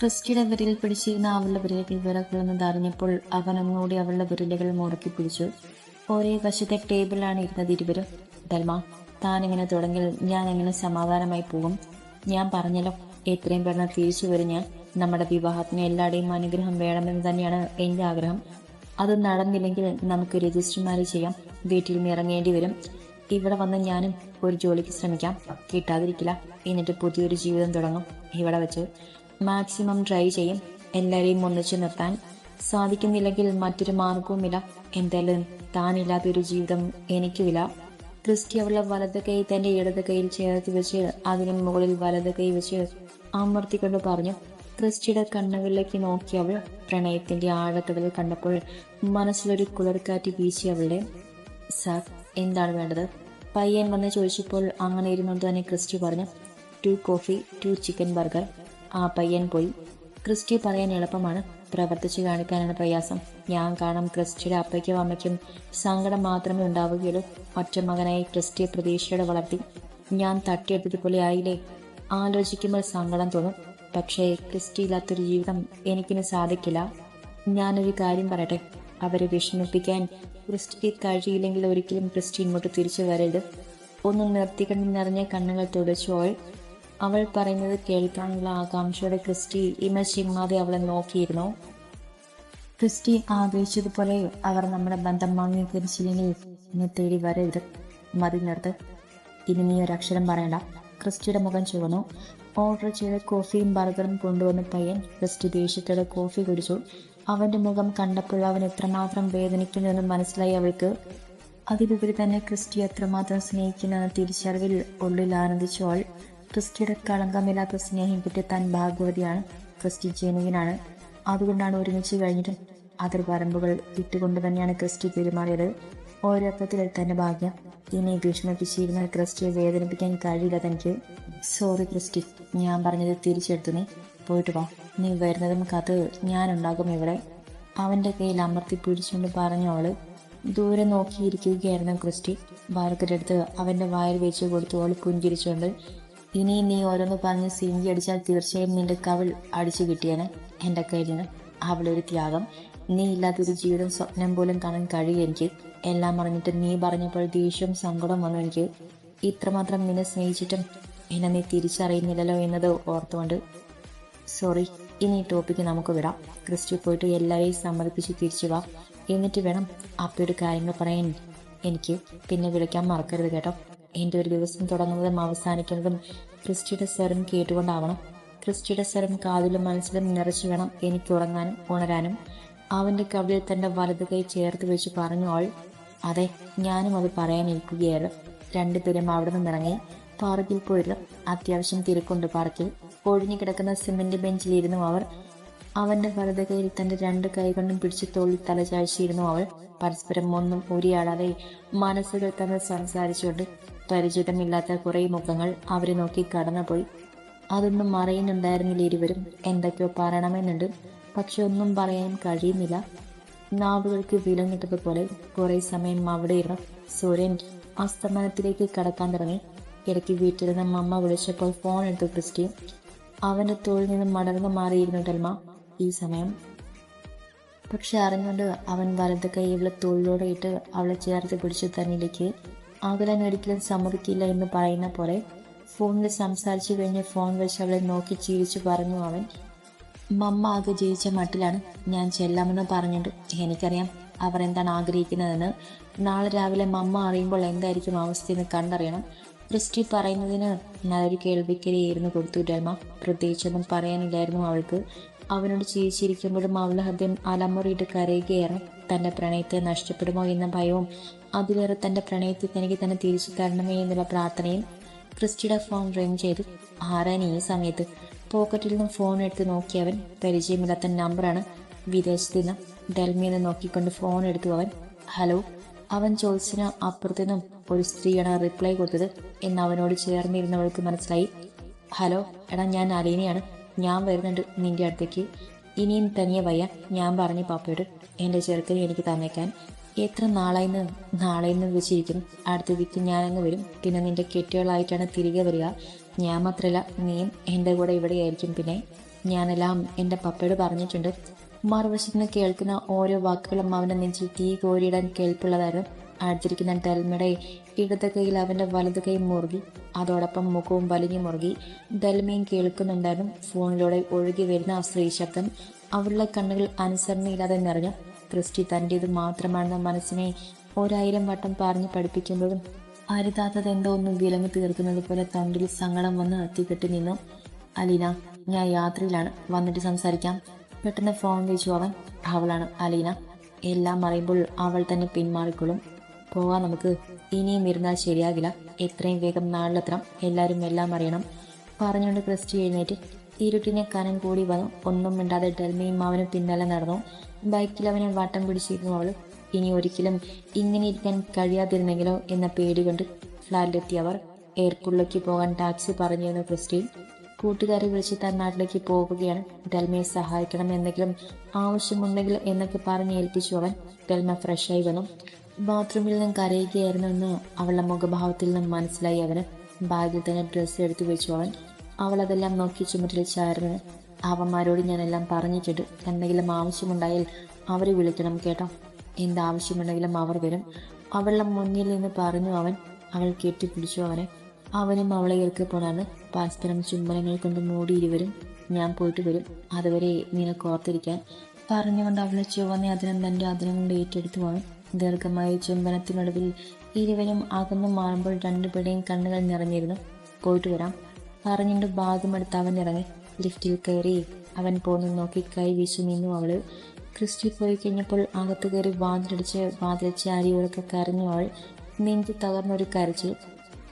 ക്രിസ്റ്റിയുടെ വിരലിൽ പിടിച്ചിരുന്ന അവളുടെ വിരലുകൾ വിറകുള്ളത് അറിഞ്ഞപ്പോൾ അവൻ ഒന്നുകൂടി അവളുടെ വിരലുകൾ മുറുക്കി പിടിച്ചു. ഒരേ വശത്തെ ടേബിളിലാണ് ഇരുന്നത് ഇരുവരും. ഡൽമ താൻ ഇങ്ങനെ തുടങ്ങിൽ ഞാൻ എങ്ങനെ സമാധാനമായി പോകും? ഞാൻ പറഞ്ഞല്ലോ എത്രയും പെട്ടെന്ന് തിരിച്ചു വരും ഞാൻ നമ്മുടെ വിവാഹത്തിന് എല്ലാവരുടെയും അനുഗ്രഹം വേണമെന്ന് തന്നെയാണ് എന്റെ ആഗ്രഹം. അത് നടന്നില്ലെങ്കിൽ നമുക്ക് രജിസ്റ്റർ ചെയ്യാം. വീട്ടിൽ നിന്ന് ഇറങ്ങേണ്ടി വരും. ഇവിടെ വന്ന് ഞാനും ഒരു ജോലിക്ക് ശ്രമിക്കാം. കിട്ടാതിരിക്കില്ല. എന്നിട്ട് പുതിയൊരു ജീവിതം തുടങ്ങും. ഇവിടെ വെച്ച് മാക്സിമം ട്രൈ ചെയ്യും. എല്ലാവരെയും ഒന്നിച്ചു നിർത്താൻ സാധിക്കുന്നില്ലെങ്കിൽ മറ്റൊരു മാർഗവുമില്ല. എന്തായാലും താനില്ലാത്തൊരു ജീവിതം എനിക്കുമില്ല ക്രിസ്റ്റി അവളുടെ വലത് കൈ തന്റെ ഇടത് കൈയിൽ ചേർത്ത് വെച്ച് അതിന് മുകളിൽ വലത് കൈ വെച്ച് അമർത്തിക്കൊണ്ട് പറഞ്ഞു. ക്രിസ്റ്റിയുടെ കണ്ണുകളിലേക്ക് നോക്കി അവൾ പ്രണയത്തിന്റെ ആഴക്കടൽ കണ്ടപ്പോൾ മനസ്സിലൊരു കുളിർക്കാറ്റ് വീശി അവളുടെ സാർ എന്താണ് വേണ്ടത്? പയ്യൻ വന്ന് ചോദിച്ചപ്പോൾ അങ്ങനെ ഇരുന്നുകൊണ്ട് തന്നെ ക്രിസ്റ്റി പറഞ്ഞു two coffee two chicken burger. ആ പയ്യൻ പോയി. ക്രിസ്റ്റി പറയാൻ എളുപ്പമാണ്. പ്രവർത്തിച്ചു കാണിക്കാനാണ് പ്രയാസം. ഞാൻ കാണാം ക്രിസ്റ്റിയുടെ അപ്പയ്ക്കും അമ്മയ്ക്കും സങ്കടം മാത്രമേ ഉണ്ടാവുകയുള്ളൂ. ഒറ്റ മകനായി ക്രിസ്റ്റിയെ പ്രതീക്ഷയോടെ വളർത്തി. ഞാൻ തട്ടിയെടുത്തതുപോലെ ആയില്ലേ? ആലോചിക്കുമ്പോൾ സങ്കടം തോന്നും. പക്ഷേ ക്രിസ്റ്റി ഇല്ലാത്തൊരു ജീവിതം എനിക്കിന് സാധിക്കില്ല. ഞാനൊരു കാര്യം പറയട്ടെ? അവരെ വിഷമിപ്പിക്കാൻ ക്രിസ്റ്റി കഴിയില്ലെങ്കിൽ ഒരിക്കലും ക്രിസ്റ്റി ഇങ്ങോട്ട് തിരിച്ചു വരരുത്. ഒന്ന് നിർത്തിക്കണ്ട് നിറഞ്ഞ കണ്ണുകൾ തുടച്ചു അവൾ പറയുന്നത് കേൾക്കാനുള്ള ആകാംക്ഷയുടെ ക്രിസ്റ്റി ഇമ ചിമ്മാതെ അവളെ നോക്കിയിരുന്നു. ക്രിസ്റ്റി ആഗ്രഹിച്ചതുപോലെ അവർ നമ്മുടെ ബന്ധം അംഗീകരിച്ചില്ലെങ്കിൽ എന്നെ തേടി വരരുത്. മതി നിർത്ത്. ഇനി നീ ഒരക്ഷരം പറയണ്ട. ക്രിസ്റ്റിയുടെ മുഖം ചുവന്നു. ഓർഡർ ചെയ്ത കോഫിയും ബർഗറും കൊണ്ടുവന്ന പയ്യൻ ക്രിസ്റ്റി ദേഷ്യത്തോടെ കോഫി കുടിച്ചു. അവന്റെ മുഖം കണ്ടപ്പോൾ അവൻ എത്രമാത്രം വേദനിക്കുന്നുവെന്ന് മനസ്സിലായി അവൾക്ക്. അതിലുപരി തന്നെ ക്രിസ്റ്റി എത്രമാത്രം സ്നേഹിക്കുന്നെന്ന തിരിച്ചറിവിൽ ഉള്ളിൽ ആനന്ദിച്ചു അവൾ. ക്രിസ്റ്റിയുടെ കളങ്കമില്ലാത്ത സ്നേഹം കിട്ടിയ താൻ ഭാഗവതിയാണ് ക്രിസ്റ്റി ജനുവിനാണ് അതുകൊണ്ടാണ് ഒരുമിച്ച് കഴിഞ്ഞിട്ടും അതിർവരമ്പുകൾ ഇട്ടുകൊണ്ട് തന്നെയാണ് ക്രിസ്റ്റി പെരുമാറിയത്. ഓരോരുത്തത്തിൽ തന്നെ ഭാഗ്യം. ഇനി വിഷമിപ്പിച്ചിരുന്ന ക്രിസ്റ്റിയെ വേദനിപ്പിക്കാൻ കഴിയില്ല തനിക്ക്. സോറി ക്രിസ്റ്റി ഞാൻ പറഞ്ഞത് തിരിച്ചെടുത്തു നീ. പോയിട്ട് വാ. നീ വരുന്നതും കത്ത് ഞാനുണ്ടാകും ഇവിടെ. അവന്റെ കയ്യിൽ അമർത്തി പിടിച്ചുകൊണ്ട് പറഞ്ഞു അവൾ ദൂരെ നോക്കിയിരിക്കുകയായിരുന്നു ക്രിസ്റ്റി ബാർക്കറ്റെടുത്ത് അവന്റെ വായിൽ വെച്ച് കൊടുത്തു അവൾ പുഞ്ചിരിച്ചുകൊണ്ട് ഇനി നീ ഓരോന്ന് പറഞ്ഞ് സിഞ്ചി അടിച്ചാൽ തീർച്ചയായും നിന്റെ കവിൾ അടിച്ചു കിട്ടിയാണ് എന്റെ കയ്യിൽ നിന്ന് അവളൊരു ത്യാഗം. നീ ഇല്ലാത്തൊരു ജീവിതം സ്വപ്നം പോലും കാണാൻ കഴിയും എനിക്ക്. എല്ലാം പറഞ്ഞിട്ട് നീ പറഞ്ഞപ്പോൾ ദേഷ്യവും സങ്കടം വന്നു എനിക്ക്. ഇത്രമാത്രം നിന്നെ സ്നേഹിച്ചിട്ടും എന്നെ നീ തിരിച്ചറിയുന്നില്ലല്ലോ എന്നത് ഓർത്തുകൊണ്ട് സോറി ഇനി ഈ ടോപ്പിക്ക് നമുക്ക് വിടാം. ക്രിസ്റ്റി പോയിട്ട് എല്ലാവരെയും സമ്മതിപ്പിച്ച് തിരിച്ചു വാ. എന്നിട്ട് വേണം അപ്പയുടെ കാര്യങ്ങൾ പറയാൻ എനിക്ക്. പിന്നെ വിളിക്കാൻ മറക്കരുത് കേട്ടോ. എന്റെ ഒരു ദിവസം തുടങ്ങുന്നതും അവസാനിക്കുന്നതും ക്രിസ്റ്റിയുടെ സ്വരം കേട്ടുകൊണ്ടാവണം. ക്രിസ്റ്റിയുടെ സ്വരം കാതിലും മനസ്സിലും നിറച്ചു വേണം എനിക്ക് ഉറങ്ങാനും ഉണരാനും. അവന്റെ കവിളിൽ തന്റെ വലതു കൈ ചേർത്ത് വെച്ച് പറഞ്ഞു ആൾ അതെ ഞാനും അത് പറയാനിരിക്കുകയായിരുന്നു. രണ്ടുപേരും അവിടെ നിന്നിറങ്ങി പാർക്കിൽ പോയിരുന്നു. അത്യാവശ്യം തിരക്കുണ്ട് പാർക്കിൽ ഒഴിഞ്ഞു കിടക്കുന്ന സിമെന്റ് ബെഞ്ചിലിരുന്നു അവർ. അവന്റെ വലത് കൈയിൽ തന്റെ രണ്ട് കൈകൊണ്ടും പിടിച്ച് തോളിൽ തലചാഴ്ചയിരുന്നു അവൾ പരസ്പരം ഒന്നും ഒരിയാളാതെ മനസ്സുകൾ തന്നെ സംസാരിച്ചുകൊണ്ട് പരിചിതമില്ലാത്ത കുറെ മുഖങ്ങൾ അവരെ നോക്കി കടന്നുപോയി. അതൊന്നും മറയുന്നുണ്ടായിരുന്നില്ല ഇരുവരും. എന്തൊക്കെയോ പറയണമെന്നുണ്ട്. പക്ഷെ ഒന്നും പറയാൻ കഴിയുന്നില്ല. നാവുകൾക്ക് വിലങ്ങിട്ടതുപോലെ കുറെ സമയം അവിടെ ഇരുന്നു സൂര്യൻ അസ്തമനത്തിലേക്ക് കടക്കാൻ തുടങ്ങി. ഇടയ്ക്ക് വീട്ടിലിരുന്ന അമ്മ വിളിച്ചപ്പോൾ ഫോൺ എടുത്തു ക്രിസ്റ്റി. അവന്റെ തോളിൽ നിന്ന് മടർന്നു മാറിയിരുന്നു ഡൽമ ഈ സമയം. പക്ഷെ അറിഞ്ഞുകൊണ്ട് അവൻ വലത് കൈ ഇവളെ തോളിലൂടെ ഇട്ട് അവളെ ചേർത്ത് പിടിച്ചു തന്നിലേക്ക് അകലാൻ ഒരിക്കലും സമ്മതിക്കില്ല എന്ന് പറയുന്ന പോലെ ഫോണിൽ സംസാരിച്ചു കഴിഞ്ഞ് ഫോൺ വെച്ച് അവളെ നോക്കി ചിരിച്ചു പറഞ്ഞു അവൻ മമ്മ ആകെ ജയിച്ച മട്ടിലാണ് ഞാൻ ചെല്ലാമെന്ന് പറഞ്ഞിട്ട്. എനിക്കറിയാം അവർ എന്താണ് ആഗ്രഹിക്കുന്നതെന്ന്. നാളെ രാവിലെ മമ്മ അറിയുമ്പോൾ എന്തായിരിക്കും അവസ്ഥ എന്ന് കണ്ടറിയണം. ക്രിസ്റ്റി പറയുന്നതിന് നല്ലൊരു കേൾവിക്കരിയായിരുന്നു കൊടുത്തു ഡൽമ പ്രത്യേകിച്ചൊന്നും പറയാനില്ലായിരുന്നു അവൾക്ക്. അവനോട് ചിരിച്ചിരിക്കുമ്പോഴും അവളുടെ ഹൃദയം അലമുറിയിട്ട് കരയുകയായിരുന്നു തന്റെ പ്രണയത്തെ നഷ്ടപ്പെടുമോ എന്ന ഭയവും അതിലേറെ തന്റെ പ്രണയത്തെ തനിക്ക് തന്നെ തിരിച്ചു തരണമേ എന്നുള്ള പ്രാർത്ഥനയും ക്രിസ്റ്റിയുടെ ഫോൺ റിംഗ് ചെയ്തു. ആരാൻ ഈ സമയത്ത്? പോക്കറ്റിൽ നിന്നും ഫോൺ എടുത്ത് നോക്കിയവൻ പരിചയമില്ലാത്ത നമ്പറാണ് വിദേശത്ത് നിന്ന് ഡൽമിയെന്ന് നോക്കിക്കൊണ്ട് ഫോൺ എടുത്തു അവൻ. ഹലോ അവൻ ചോദിച്ചതിന് അപ്പുറത്തു നിന്നും ഒരു സ്ത്രീയാണ് റിപ്ലൈ കൊടുത്തത് എന്ന് അവനോട് ചേർന്നിരുന്നവൾക്ക് മനസ്സിലായി. ഹലോ എടാ ഞാൻ അലീനയാണ്. ഞാൻ വരുന്നുണ്ട് നിന്റെ അടുത്തേക്ക്. ഇനിയും തനിയെ വയ്യ. ഞാൻ പറഞ്ഞു പാപ്പയോട് എന്റെ ചെറുക്കനെ എനിക്ക് തന്നേക്കാൻ എത്ര നാളായിന്ന് നാളെന്ന് വെച്ചിരിക്കും അടുത്ത വീക്ക് ഞാനങ്ങ് വരും. പിന്നെ നിന്റെ കെട്ടുകളായിട്ടാണ് തിരികെ വരിക. ഞാൻ മാത്രമല്ല നീയും എന്റെ കൂടെ ഇവിടെയായിരിക്കും പിന്നെ ഞാനെല്ലാം എന്റെ പപ്പയോട് പറഞ്ഞിട്ടുണ്ട്. മറുവശത്ത് നിന്ന് കേൾക്കുന്ന ഓരോ വാക്കുകളും അവന്റെ നെഞ്ചിൽ തീ കോരിയിടാൻ കേൾപ്പുള്ളതായിരുന്നു അടുത്തിരിക്കുന്ന ഡൽമയുടെ ഇടത് കൈയിൽ അവന്റെ വലത് കൈ മുറുകി അതോടൊപ്പം മുഖവും വലിഞ്ഞു മുറുകി. ഡൽമയും കേൾക്കുന്നുണ്ടായിരുന്നു. ഫോണിലൂടെ ഒഴുകി വരുന്ന ആ സ്ത്രീ ശബ്ദം അവരുടെ കണ്ണുകൾ അനുസരണയില്ലാതെ നിറഞ്ഞു. ക്രിസ്റ്റി തന്റേത് മാത്രമാണെന്ന മനസ്സിനെ ഒരായിരം വട്ടം പറഞ്ഞു പഠിപ്പിക്കുമ്പോഴും അരുതാത്തത് എന്തോ ഒന്ന് വിലങ്ങ് തീർക്കുന്നത് പോലെ തൊണ്ടിൽ സങ്കടം വന്ന് എത്തിക്കെട്ടി നിന്നു. അലീന ഞാൻ യാത്രയിലാണ്. വന്നിട്ട് സംസാരിക്കാം. പെട്ടെന്ന് ഫോൺ വിളിച്ചു അവൻ. അവളാണ് അലീന. എല്ലാം അറിയുമ്പോൾ അവൾ തന്നെ പിന്മാറിക്കൊള്ളും. പോവാൻ നമുക്ക് ഇനിയും ഇരുന്നാൽ ശരിയാകില്ല. എത്രയും വേഗം നാളിലെത്തണം എല്ലാവരും എല്ലാം അറിയണം. പറഞ്ഞുകൊണ്ട് ക്രിസ്റ്റി എഴുന്നേറ്റ് ഇരുട്ടിനെ കനം കൂടി വന്നു. ഒന്നും മിണ്ടാതെ ഡൽമയും അവനും പിന്നാലെ നടന്നു. ബൈക്കിൽ അവനെ വട്ടം പിടിച്ചിരുന്നു അവൾ. ഇനി ഒരിക്കലും ഇങ്ങനെ ഇരിക്കാൻ കഴിയാതിരുന്നെങ്കിലോ എന്ന പേടി കൊണ്ട് ഫ്ലാറ്റിലെത്തിയ അവർ. എയർപോർട്ടിലേക്ക് പോകാൻ ടാക്സി പറഞ്ഞിരുന്നു ക്രിസ്റ്റി. കൂട്ടുകാരെ വിളിച്ച് താൻ നാട്ടിലേക്ക് പോവുകയാണ് ഡൽമയെ സഹായിക്കണം എന്തെങ്കിലും ആവശ്യമുണ്ടെങ്കിൽ എന്നൊക്കെ പറഞ്ഞ് ഏൽപ്പിച്ചു അവൻ. ഡൽമ ഫ്രഷായി വന്നു. ബാത്റൂമിൽ നിന്നും കരയുകയായിരുന്നു എന്ന് അവളുടെ മുഖഭാവത്തിൽ നിന്നും മനസ്സിലായി അവന്. ബാഗിൽ തന്നെ ഡ്രസ്സ് എടുത്തു വെച്ചു അവൻ. അവൾ അതെല്ലാം നോക്കി ചുമറ്റിൽ ചാരുന്നത് അവന്മാരോട് ഞാനെല്ലാം പറഞ്ഞിട്ടുണ്ട്. എന്തെങ്കിലും ആവശ്യമുണ്ടായാൽ അവരെ വിളിക്കണം കേട്ടോ. എന്താവശ്യമുണ്ടെങ്കിലും അവർ വരും. അവളുടെ മുന്നിൽ നിന്ന് പറഞ്ഞു അവൻ. അവൾ കെട്ടിപ്പിടിച്ചു അവനെ. അവനും അവളെ ഇറക്കി പോണാണ് പരസ്പരം ചുംബനങ്ങൾ കൊണ്ട് മൂടി ഇരുവരും ഞാൻ പോയിട്ട് വരും. അതുവരെ നിനക്ക് ഓർത്തിരിക്കാൻ. പറഞ്ഞുകൊണ്ട് അവളെ ചുവന്ന അതിനും തന്റെ അതിനും കൊണ്ട് ഏറ്റെടുത്തു അവൻ. ദീർഘമായ ചുംബനത്തിനൊടുവിൽ ഇരുവരും അകന്നു മാറുമ്പോൾ രണ്ടുപേരുടെയും കണ്ണുകൾ നിറഞ്ഞിരുന്നു. പോയിട്ട് വരാം. പറഞ്ഞിട്ട് ഭാഗമെടുത്ത് അവൻ ഇറങ്ങി. ലിഫ്റ്റിൽ കയറി. അവൻ പോന്നു. നോക്കി കൈ വീശു നിന്നു അവൾ. ക്രിസ്റ്റി പോയി കഴിഞ്ഞപ്പോൾ അകത്ത് കയറി വാതിലടിച്ച് വാതിലടിച്ച് അരിയോടൊക്കെ കരഞ്ഞു അവൾ. നെഞ്ചു തകർന്നൊരു കരച്ചിൽ.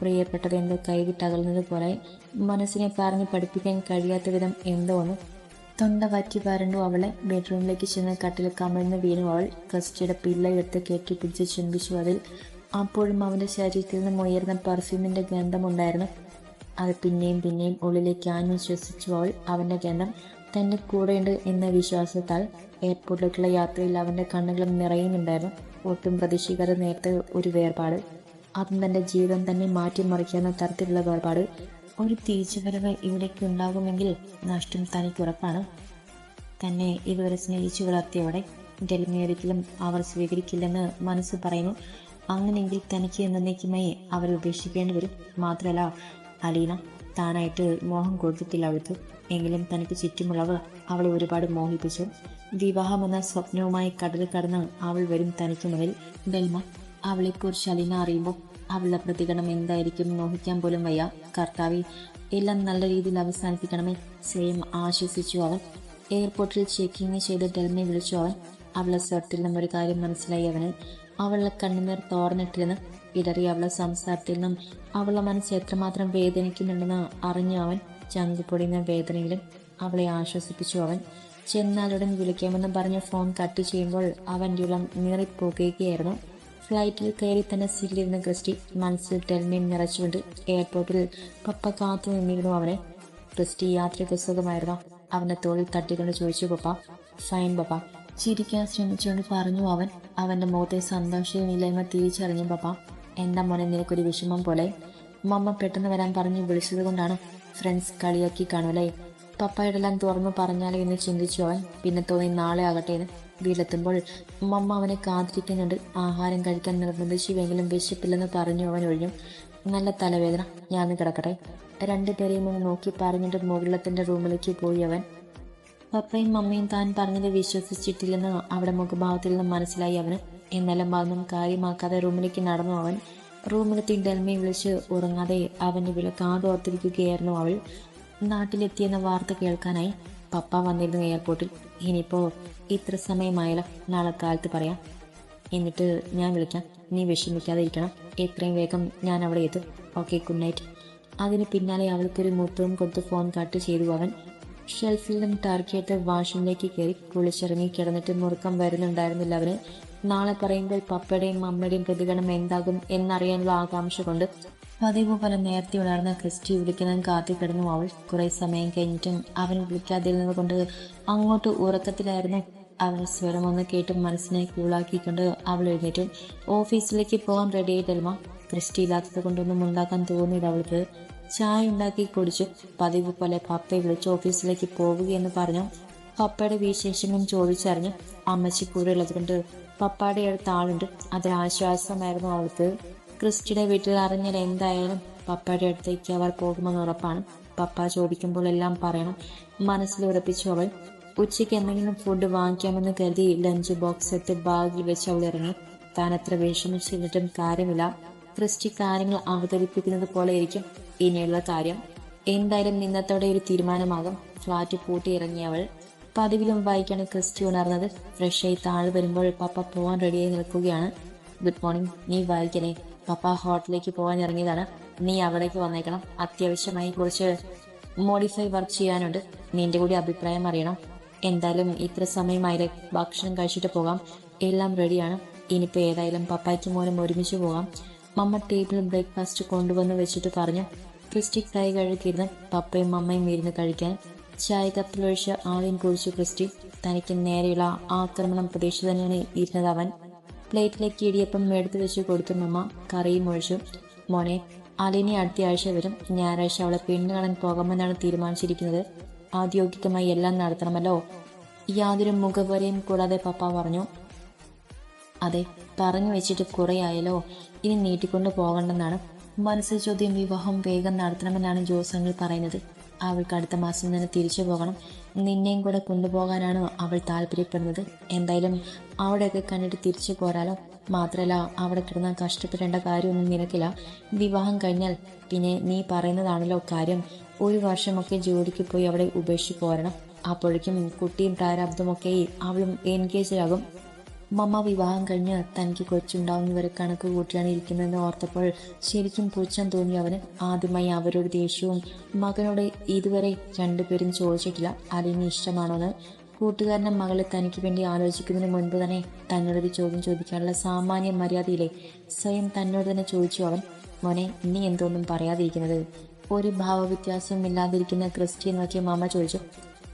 പ്രിയപ്പെട്ടത് എന്തോ കൈവിട്ടകലുന്നത് പോലെ മനസ്സിനെ പറഞ്ഞ് പഠിപ്പിക്കാൻ കഴിയാത്ത വിധം എന്തോ ഒന്ന്. തൊണ്ട വറ്റി വരണ്ടു അവളെ ബെഡ്റൂമിലേക്ക് ചെന്ന് കട്ടിൽ കമിഴ്ന്ന് വീണു അവൾ. ക്രിസ്റ്റിയുടെ പിള്ളയെടുത്ത് കെട്ടിപ്പിടിച്ച് ചുംബിച്ചു അതിൽ. അപ്പോഴും അവന്റെ ശരീരത്തിൽ നിന്നും ഉയർന്ന പെർഫ്യൂമിന്റെ ഗന്ധമുണ്ടായിരുന്നു അത് പിന്നെയും പിന്നെയും ഉള്ളിലേക്ക് ആഞ്ഞു ശ്വസിച്ചു അവൾ. അവന്റെ ഗന്ധം തന്റെ കൂടെയുണ്ട് എന്ന വിശ്വാസത്താൽ എയർപോർട്ടിലേക്കുള്ള യാത്രയിൽ അവന്റെ കണ്ണുകളും നിറയുന്നുണ്ടായിരുന്നു ഒട്ടും പ്രതീക്ഷിക്കാതെ നേരത്തെ ഒരു വേർപാട്. അതും തന്റെ ജീവിതം തന്നെ മാറ്റിമറിക്കാവുന്ന തരത്തിലുള്ള വേർപാട്. ഒരു തിരിച്ചുവരവ് ഇവിടേക്ക് ഉണ്ടാകുമെങ്കിൽ നഷ്ടം തനിക്ക് ഉറപ്പാണ്. തന്നെ ഇതുവരെ സ്നേഹിച്ചു വളർത്തിയവിടെ ഡൽഹി ഒരിക്കലും അവർ സ്വീകരിക്കില്ലെന്ന് മനസ്സ് പറയുന്നു. അങ്ങനെയെങ്കിൽ തനിക്ക് എന്നേക്കുമായി അവരെ ഉപേക്ഷിക്കേണ്ടി വരും. മാത്രമല്ല അലീന താനായിട്ട് മോഹം കൊടുത്തിട്ടില്ല അവൾക്ക്. എങ്കിലും തനിക്ക് ചുറ്റുമുള്ളവർ അവളെ ഒരുപാട് മോഹിപ്പിച്ചു. വിവാഹം എന്ന സ്വപ്നവുമായി കടൽ കടന്ന് അവൾ വരും തനിക്ക് ഡെൽമ അവളെക്കുറിച്ച് അലീന അറിയുമ്പോൾ അവളുടെ പ്രതികരണം എന്തായിരിക്കും മോഹിക്കാൻ പോലും വയ്യ. കർത്താവി എല്ലാം നല്ല രീതിയിൽ അവസാനിപ്പിക്കണമേ. സ്വയം ആശ്വസിച്ചു അവൻ എയർപോർട്ടിൽ ചെക്കിങ് ചെയ്ത് ഡെൽമി വിളിച്ചു അവൻ അവളെ സ്വരത്തിൽ നിന്നും ഒരു കാര്യം മനസ്സിലായി അവന്. അവളുടെ കണ്ണുനീർ തോർന്നിട്ടിരുന്ന് ഇടറി അവളെ സംസാരത്തിൽ നിന്നും അവളുടെ മനസ്സ് എത്രമാത്രം വേദനിക്കുന്നുണ്ടെന്ന് അറിഞ്ഞു അവൻ. ചങ്ക് പൊടിയുന്ന വേദനയിലും അവളെ ആശ്വസിപ്പിച്ചു അവൻ. ചെന്നാലുടൻ വിളിക്കാമെന്ന് പറഞ്ഞ് ഫോൺ കട്ട് ചെയ്യുമ്പോൾ അവന്റെ ഉള്ളം നീറിപ്പോകുകയായിരുന്നു. ഫ്ലൈറ്റിൽ കയറി തന്നെ സീറ്റിലിരുന്ന ക്രിസ്റ്റി മനസ്സിൽ ടെൽമീൻ നിറച്ചുകൊണ്ട് എയർപോർട്ടിൽ പപ്പ കാത്തു നിന്നിരുന്നു അവനെ. ക്രിസ്റ്റി യാത്രയ്ക്ക് സുഖമായിരുന്നു അവന്റെ തോളിൽ തട്ടിക്കൊണ്ട് ചോദിച്ചു പപ്പ ഫൈൻ പപ്പ. ചിരിക്കാൻ ശ്രമിച്ചുകൊണ്ട് പറഞ്ഞു അവൻ. അവന്റെ മുഖത്തെ സന്തോഷവും ഇല്ലായ്മ തിരിച്ചറിഞ്ഞു പപ്പ എന്താ മോനെ നിനക്കൊരു വിഷമം പോലെ? മമ്മ പെട്ടെന്ന് വരാൻ പറഞ്ഞ് വിളിച്ചത് കൊണ്ടാണ് ഫ്രണ്ട്സ് കളിയാക്കി കാണൂലേ? പപ്പായോടെല്ലാം തുറന്നു പറഞ്ഞാലേ എന്ന് ചിന്തിച്ചു അവൻ. പിന്നെ തോന്നി നാളെ ആകട്ടെ എന്ന്. വീട്ടിലെത്തുമ്പോൾ മമ്മ അവനെ കാത്തിരിക്കുന്നുണ്ട് ആഹാരം കഴിക്കാൻ നിർബന്ധിച്ചുവെങ്കിലും വിശപ്പില്ലെന്ന് പറഞ്ഞു അവൻ ഒഴിഞ്ഞു. നല്ല തലവേദന. ഞാൻ കിടക്കട്ടെ. രണ്ടുപേരെയും ഒന്ന് നോക്കി പറഞ്ഞിട്ട് മുകളിലത്തിന്റെ റൂമിലേക്ക് പോയി അവൻ. പപ്പയും മമ്മയും താൻ പറഞ്ഞത് വിശ്വസിച്ചിട്ടില്ലെന്ന് അവിടെ മുഖഭാവത്തിൽ നിന്ന് മനസ്സിലായി അവന്. എന്നാലും അതൊന്നും കാര്യമാക്കാതെ റൂമിലേക്ക് നടന്നു അവൻ. റൂമിലെത്തി ഡൽമയെ വിളിച്ച് ഉറങ്ങാതെ അവന്റെ വില കാതോർത്തിരിക്കുകയായിരുന്നു അവൾ. നാട്ടിലെത്തിയെന്ന വാർത്ത കേൾക്കാനായി. പപ്പ വന്നിരുന്നു എയർപോർട്ടിൽ ഇനിയിപ്പോൾ ഇത്ര സമയമായാലോ? നാളെ കാലത്ത് പറയാം. എന്നിട്ട് ഞാൻ വിളിക്കാം. നീ വിഷമിക്കാതെ ഇരിക്കണം എത്രയും വേഗം ഞാൻ അവിടെ എത്തും. ഓക്കെ ഗുഡ് നൈറ്റ് അതിന് പിന്നാലെ അവൾക്കൊരു മുത്തവും കൊടുത്ത് ഫോൺ കട്ട് ചെയ്തു അവൻ. ഷെൽഫിൽ നിന്നും ടർക്കിയെടുത്ത് വാഷ്റൂമിലേക്ക് കയറി കുളിച്ചിറങ്ങി കിടന്നിട്ട് മുറുക്കം വരുന്നുണ്ടായിരുന്നില്ല അവന്. നാളെ പറയുമ്പോൾ പപ്പയുടെയും അമ്മയുടെയും പ്രതികരണം എന്താകും എന്നറിയാനുള്ള ആകാംക്ഷ കൊണ്ട് പതിവ് പോലെ നേരത്തെ ഉണർന്ന ക്രിസ്റ്റി വിളിക്കുന്നതും കാത്തിക്കിടന്നു കിടന്നു അവൾ കുറെ സമയം കഴിഞ്ഞിട്ടും അവൻ വിളിക്കാതിരുന്നത് കൊണ്ട് അങ്ങോട്ട് ഉറക്കത്തിലായിരുന്നു. അവൾ സ്വരമൊന്ന് കേട്ട് മനസ്സിനെ കൂളാക്കിക്കൊണ്ട് അവൾ എഴുന്നേറ്റു. ഓഫീസിലേക്ക് പോകാൻ റെഡിയായി ആയിട്ടല്ല ക്രിസ്റ്റി ഇല്ലാത്തത് കൊണ്ടൊന്നും ഉണ്ടാക്കാൻ തോന്നിയില്ല അവൾക്ക്. ചായ ഉണ്ടാക്കി കുടിച്ചു. പതിവ് പോലെ പപ്പയെ വിളിച്ച് ഓഫീസിലേക്ക് പോവുകയെന്ന് പറഞ്ഞു. പപ്പയുടെ വിശേഷങ്ങളും ചോദിച്ചറിഞ്ഞു അമ്മച്ചി കൂടെ ഉള്ളതുകൊണ്ട് പപ്പയുടെ അടുത്ത് ആളുണ്ട്. അതിൽ ആശ്വാസമായിരുന്നു അവൾക്ക്. ക്രിസ്റ്റിയുടെ വീട്ടിൽ അറിഞ്ഞാൽ എന്തായാലും പപ്പയുടെ അടുത്തേക്ക് അവർ പോകുമെന്ന് ഉറപ്പാണ്. പപ്പ ചോദിക്കുമ്പോൾ എല്ലാം പറയണം. മനസ്സിൽ ഉറപ്പിച്ചു അവൾ. ഉച്ചയ്ക്ക് എന്തെങ്കിലും ഫുഡ് വാങ്ങിക്കാമെന്ന് കരുതി ലഞ്ച് ബോക്സ് എടുത്ത് ബാഗിൽ വെച്ച് അവൾ ഇറങ്ങി. താൻ എത്ര വിഷമിച്ചിരുന്നിട്ടും കാര്യമില്ല. ക്രിസ്റ്റി കാര്യങ്ങൾ അവതരിപ്പിക്കുന്നത് പോലെ ആയിരിക്കും ഇനിയുള്ള കാര്യം. എന്തായാലും നിന്നത്തോടെ ഒരു തീരുമാനമാകും. ഫ്ലാറ്റ് പൂട്ടി ഇറങ്ങിയ അവൾ പതിവിലും വായിക്കാണ് ക്രിസ്റ്റി ഉണർന്നത്. ഫ്രഷായി താഴെ വരുമ്പോൾ പപ്പ പോവാൻ റെഡിയായി നിൽക്കുകയാണ്. ഗുഡ് മോർണിംഗ് നീ വായിക്കണേ പപ്പ ഹോട്ടലിലേക്ക് പോകാൻ ഇറങ്ങിയതാണ്. നീ അവിടേക്ക് വന്നേക്കണം. അത്യാവശ്യമായി കുറച്ച് മോഡിഫൈ വർക്ക് ചെയ്യാനുണ്ട്. നിന്റെ കൂടി അഭിപ്രായം അറിയണം. എന്തായാലും ഇത്ര സമയമായില്ലേ? ഭക്ഷണം കഴിച്ചിട്ട് പോകാം. എല്ലാം റെഡിയാണ് ഇനിയിപ്പോൾ ഏതായാലും പപ്പായ്ക്ക് മോനും ഒരുമിച്ച് പോകാം. മമ്മ ടേബിളിൽ ബ്രേക്ക്ഫാസ്റ്റ് കൊണ്ടുവന്ന് വെച്ചിട്ട് പറഞ്ഞു. ക്രിസ്റ്റി കൈ കഴുകിയിരുന്ന് പപ്പയും മമ്മയും ഇരുന്ന് കഴിക്കാൻ. ചായ കപ്പിലൊഴിച്ച് ആദ്യം കുഴിച്ചു ക്രിസ്റ്റി തനിക്ക് നേരെയുള്ള ആക്രമണം പ്രതീക്ഷ തന്നെയാണ് ഇരുന്നത് അവൻ. പ്ലേറ്റിലേക്ക് ഇടിയപ്പം എടുത്തു വെച്ച് കൊടുത്തു മമ്മ കറിയും ഒഴിച്ചു മോനെ അലിനി അടുത്ത ആഴ്ച വരും. ഞായറാഴ്ച അവളെ പെണ്ണ് കാണാൻ പോകാമെന്നാണ് തീരുമാനിച്ചിരിക്കുന്നത്. ഔദ്യോഗികമായി എല്ലാം നടത്തണമല്ലോ. യാതൊരു മുഖവരെയും കൂടാതെ പപ്പ പറഞ്ഞു. അതെ പറഞ്ഞു വെച്ചിട്ട് കുറേ ആയല്ലോ. ഇനി നീട്ടിക്കൊണ്ട് പോകണ്ടെന്നാണ്. മനസ്സിൽ ചോദ്യം വിവാഹം വേഗം നടത്തണമെന്നാണ് ജോസങ്ങൾ പറയുന്നത്. അവൾക്ക് അടുത്ത മാസം തന്നെ തിരിച്ചു പോകണം. നിന്നെയും കൂടെ കൊണ്ടുപോകാനാണ് അവൾ താല്പര്യപ്പെടുന്നത്. എന്തായാലും അവിടെയൊക്കെ കണ്ടിട്ട് തിരിച്ചു പോരാലോ? മാത്രമല്ല അവിടെ കിടന്നാൽ കഷ്ടപ്പെടേണ്ട കാര്യമൊന്നും നിനക്കില്ല. വിവാഹം കഴിഞ്ഞാൽ പിന്നെ നീ പറയുന്നതാണല്ലോ കാര്യം. ഒരു വർഷമൊക്കെ ജോലിക്ക് പോയി അവിടെ ഉപേക്ഷിച്ച് പോരണം. അപ്പോഴേക്കും കുട്ടിയും പ്രാരാബ്ദമൊക്കെ അവളും എൻഗേജ് ആകും. മമ്മ വിവാഹം കഴിഞ്ഞ് തനിക്ക് കൊച്ചുണ്ടാവുന്ന ഇവരെ കണക്ക് കൂട്ടിയാണ് ഇരിക്കുന്നതെന്ന് ഓർത്തപ്പോൾ ശരിക്കും പുച്ഛം തോന്നി അവന്. ആദ്യമായി അവരോട് ദേഷ്യവും മകനോട് ഇതുവരെ രണ്ടുപേരും ചോദിച്ചിട്ടില്ല. അലിന് ഇഷ്ടമാണോന്ന്. കൂട്ടുകാരന്റെ മകളെ തനിക്ക് വേണ്ടി ആലോചിക്കുന്നതിന് മുൻപ് തന്നെ തന്നോടൊരു ചോദ്യം ചോദിക്കാനുള്ള സാമാന്യ മര്യാദയിലെ സ്വയം തന്നോട് തന്നെ ചോദിച്ചു അവൻ. മോനെ നീ എന്തോന്നും പറയാതിരിക്കുന്നത്? ഒരു ഭാവവ്യത്യാസവും ഇല്ലാതിരിക്കുന്ന ക്രിസ്റ്റിയൻ നോക്കിയ മാമ ചോദിച്ചു.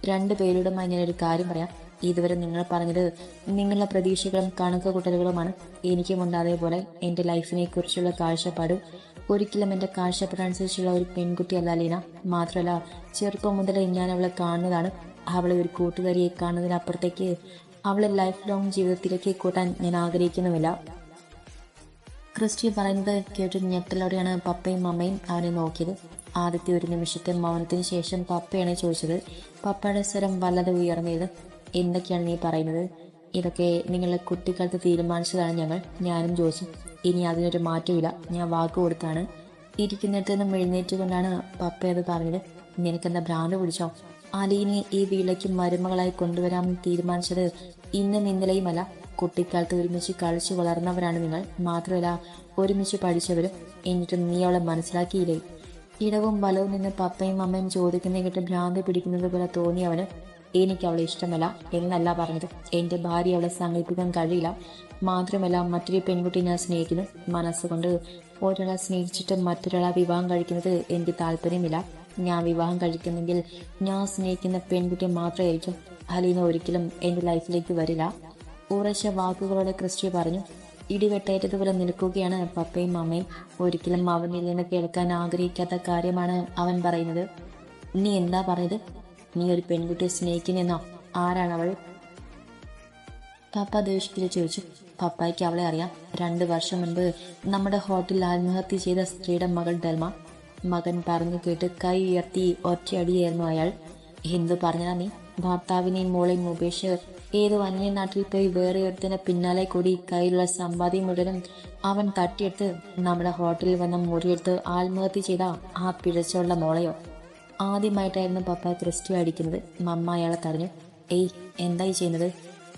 രണ്ടു പേരോടുമായി ഞാനൊരു കാര്യം പറയാം. ഇതുവരെ നിങ്ങൾ പറഞ്ഞത് നിങ്ങളുടെ പ്രതീക്ഷകളും കണക്ക് കണക്കുകൂട്ടലുകളുമാണ്. എനിക്കുമുണ്ട് അതേപോലെ എന്റെ ലൈഫിനെ കുറിച്ചുള്ള കാഴ്ചപ്പാടും. ഒരിക്കലും എന്റെ കാഴ്ചപ്പാടനുസരിച്ചുള്ള ഒരു പെൺകുട്ടിയല്ല ലീന. മാത്രമല്ല ചെറുപ്പം മുതലേ ഞാൻ അവളെ കാണുന്നതാണ്. അവളെ ഒരു കൂട്ടുകാരിയെ കാണുന്നതിനപ്പുറത്തേക്ക് അവളെ ലൈഫ് ലോങ് ജീവിതത്തിലേക്ക് കൂട്ടാൻ ഞാൻ ആഗ്രഹിക്കുന്നുമില്ല. ക്രിസ്റ്റി പറയുന്നത് കേട്ട് ഞെട്ടലോടെയാണ് പപ്പയും അമ്മയും അവനെ നോക്കിയത്. ആദ്യത്തെ ഒരു നിമിഷത്തെ മൗനത്തിന് ശേഷം പപ്പയാണ് ചോദിച്ചത് പപ്പയുടെ സ്വരം വല്ലത് ഉയർന്നത്? എന്തൊക്കെയാണ് നീ പറയുന്നത്? ഇതൊക്കെ നിങ്ങളെ കുട്ടിക്കാലത്ത് തീരുമാനിച്ചതാണ് ഞങ്ങൾ. ഞാനും ജോസും. ഇനി അതിനൊരു മാറ്റമില്ല ഞാൻ വാക്ക് കൊടുത്താണ്. ഇരിക്കുന്നിടത്ത് നിന്നും എഴുന്നേറ്റുകൊണ്ടാണ് പപ്പ അത് പറഞ്ഞത്. നിനക്കെന്താ ഭ്രാന്ത് പിടിച്ചോ? അലീനെ ഈ വീട്ടിലേക്ക് മരുമകളായി കൊണ്ടുവരാമെന്ന് തീരുമാനിച്ചത് ഇന്നും ഇന്നലെയുമല്ല. കുട്ടിക്കാലത്ത് ഒരുമിച്ച് കളിച്ചു വളർന്നവരാണ് നിങ്ങൾ. മാത്രമല്ല ഒരുമിച്ച് പഠിച്ചവരും. എന്നിട്ടും നീ അവളെ മനസ്സിലാക്കിയില്ലേ? ഇടവും വലവും നിന്ന് പപ്പയും അമ്മയും ചോദിക്കുന്ന കേട്ട് ഭ്രാന്ത് പിടിക്കുന്നത് പോലെ തോന്നി അവന് എനിക്ക് അവളെ ഇഷ്ടമല്ല എന്നല്ല പറഞ്ഞത്. എന്റെ ഭാര്യ അവളെ സങ്കല്പിക്കാൻ കഴിയില്ല. മാത്രമല്ല മറ്റൊരു പെൺകുട്ടി ഞാൻ സ്നേഹിക്കുന്നു. മനസ്സുകൊണ്ട് ഒരാളെ സ്നേഹിച്ചിട്ട് മറ്റൊരാളെ വിവാഹം കഴിക്കുന്നത് എനിക്ക് താല്പര്യമില്ല. ഞാൻ വിവാഹം കഴിക്കുന്നെങ്കിൽ ഞാൻ സ്നേഹിക്കുന്ന പെൺകുട്ടി മാത്രമായിരിക്കും. ഹലീന ഒരിക്കലും എന്റെ ലൈഫിലേക്ക് വരില്ല. ഉറച്ച വാക്കുകളോടെ ക്രിസ്റ്റി പറഞ്ഞു ഇടിവെട്ടേറ്റതുപോലെ നിൽക്കുകയാണ് പപ്പയും അമ്മയും. ഒരിക്കലും അവനിൽ നിന്ന് കേൾക്കാൻ ആഗ്രഹിക്കാത്ത കാര്യമാണ് അവൻ പറയുന്നത്. നീ എന്താ പറഞ്ഞത്? നീ ഒരു പെൺകുട്ടിയെ സ്നേഹിക്കുന്നെന്നോ ആരാണ് അവൾ? പപ്പ ദേഷ്യത്തിൽ ചോദിച്ചു. പപ്പായ്ക്ക് അവളെ അറിയാം. രണ്ട് വർഷം മുൻപ് നമ്മുടെ ഹോട്ടലിൽ ആത്മഹത്യ ചെയ്ത സ്ത്രീയുടെ മകൾ ഡൽമ. മകൻ പറഞ്ഞു കേട്ട് കൈ ഉയർത്തി ഒറ്റയടിയായിരുന്നു അയാൾ. എന്തു പറഞ്ഞാ നീ? ഭർത്താവിനെയും മോളെയും ഉപേക്ഷിച്ച് ഏതോ അന്യനാട്ടിൽ പോയി വേറെ ഒരുത്തിന് പിന്നാലെ കൂടി കയ്യിലുള്ള സമ്പാദ്യം മുഴുവനും അവൻ തട്ടിയെടുത്ത് നമ്മുടെ ഹോട്ടലിൽ വന്ന മുറിയെടുത്ത് ആത്മഹത്യ ചെയ്ത ആ പിഴച്ചുള്ള മോളെയോ? ആദ്യമായിട്ടായിരുന്നു പപ്പ ക്രിസ്റ്റി അടിക്കുന്നത് മമ്മ അയാളെ തടഞ്ഞു. ഏയ് എന്തായി ചെയ്യുന്നത്?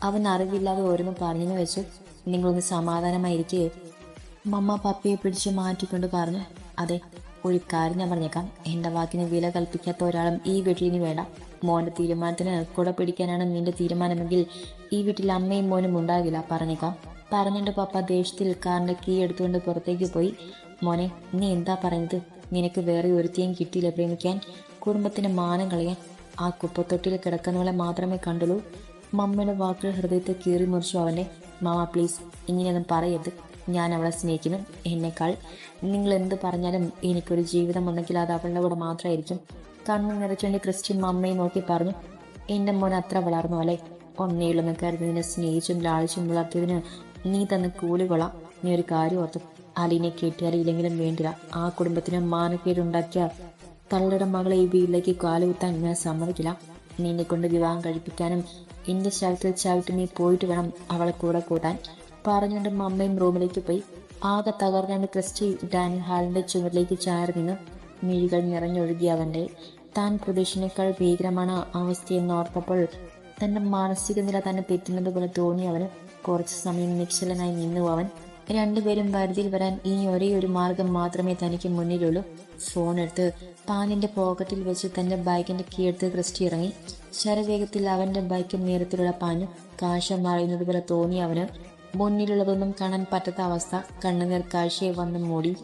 അവൻ അറിവില്ലാതെ ഓരോന്ന് പറഞ്ഞെന്ന് വെച്ചു നിങ്ങളൊന്ന് സമാധാനമായിരിക്കേ. മമ്മ പപ്പയെ പിടിച്ച് മാറ്റിക്കൊണ്ട് പറഞ്ഞു അതെ ഒരു കാര്യം ഞാൻ പറഞ്ഞേക്കാം. എന്റെ വാക്കിന് വില കൽപ്പിക്കാത്ത ഒരാളും ഈ വീട്ടിൽ ഇനി വേണ്ട. മോന്റെ തീരുമാനത്തിന് കുട പിടിക്കാനാണ് നിന്റെ തീരുമാനമെങ്കിൽ ഈ വീട്ടിൽ അമ്മയും മോനും ഉണ്ടാകില്ല. പറഞ്ഞേക്കാം. പറഞ്ഞിട്ട് പപ്പ ദേഷ്യത്തിൽ കാറിന്റെ കീ എടുത്തുകൊണ്ട് പുറത്തേക്ക് പോയി. മോനെ നീ എന്താ പറയുന്നത്? നിനക്ക് വേറെ ഒരുത്തിയും കിട്ടിയില്ല പ്രേമിക്കാൻ. കുടുംബത്തിന് മാനം കളയാൻ ആ കുപ്പത്തൊട്ടിയിൽ കിടക്കുന്നവളെ മാത്രമേ കണ്ടുള്ളൂ. മമ്മയുടെ വാക്കുകൾ ഹൃദയത്തെ കീറി മുറിച്ചു. അവനെ മാമ പ്ലീസ് ഇങ്ങനെയൊന്നും പറയരുത്. ഞാൻ അവളെ സ്നേഹിക്കുന്നു. എന്നെക്കാൾ നിങ്ങൾ എന്ത് പറഞ്ഞാലും എനിക്കൊരു ജീവിതം ഉണ്ടെങ്കിൽ അത് അവളുടെ കൂടെ മാത്രമായിരിക്കും. കണ്ണു നിറച്ചുകൊണ്ട് ക്രിസ്ത്യൻ മമ്മയെ നോക്കി പറഞ്ഞു എന്റെ മോൻ അത്ര വളർന്നു അല്ലേ? ഒന്നേയുള്ളെന്ന് കരുതി നിന്നെ സ്നേഹിച്ചും ലാളിച്ചും വളർത്തിയതിന് നീ തന്ന കൂലി കൊള്ളാം. നീ ഒരു കാര്യം ഓർത്തു അലീനെ കെട്ടിയാൽ ഇല്ലെങ്കിലും വേണ്ടില്ല. ആ കുടുംബത്തിന് മാനക്കേടുണ്ടാക്കിയ തള്ളുടെ മകളെ ഈ വീട്ടിലേക്ക് കാലുകുത്താൻ ഞാൻ സമ്മതിക്കില്ല. നിന്നെ കൊണ്ട് വിവാഹം കഴിപ്പിക്കാനും എന്റെ ശവത്തിൽ ചവിട്ടി നീ പോയിട്ട് വേണം അവളെ കൂടെ കൂട്ടാൻ. പറഞ്ഞുകൊണ്ട് മമ്മയും റൂമിലേക്ക് പോയി. ആകെ തകർന്നുകൊണ്ട് ക്രിസ്റ്റി ഡാനി ഹാളിന്റെ ചുമരിലേക്ക് ചാരി നിന്ന് മിഴികൾ നിറഞ്ഞൊഴുകി അവന്റെ താൻ പ്രതീക്ഷനേക്കാൾ ഭീകരമാണ് അവസ്ഥയെന്ന് ഓർത്തപ്പോൾ തന്റെ മാനസിക നില തന്നെ തെറ്റുന്നത് പോലെ തോന്നി അവന്. കുറച്ച് സമയം നിശ്ചലനായി നിന്നു അവൻ. രണ്ടുപേരും വരുതിയിൽ വരാൻ ഇനി ഒരേ ഒരു മാർഗം മാത്രമേ തനിക്ക് മുന്നിലുള്ളൂ. ഫോൺ എടുത്ത് പാനിന്റെ പോക്കറ്റിൽ വെച്ച് തന്റെ ബൈക്കിന്റെ കീഴത്ത് ക്രിസ്റ്റി ഇറങ്ങി. ശരവേഗത്തിൽ അവന്റെ ബൈക്കും നേരത്തിലുള്ള പാനും കാശ മറയുന്നത് പോലെ തോന്നി അവന്. മുന്നിലുള്ളതൊന്നും കാണാൻ പറ്റാത്ത അവസ്ഥ. കണ്ണുനീർ കാഴ്ചയെ വന്ന് മൂടി.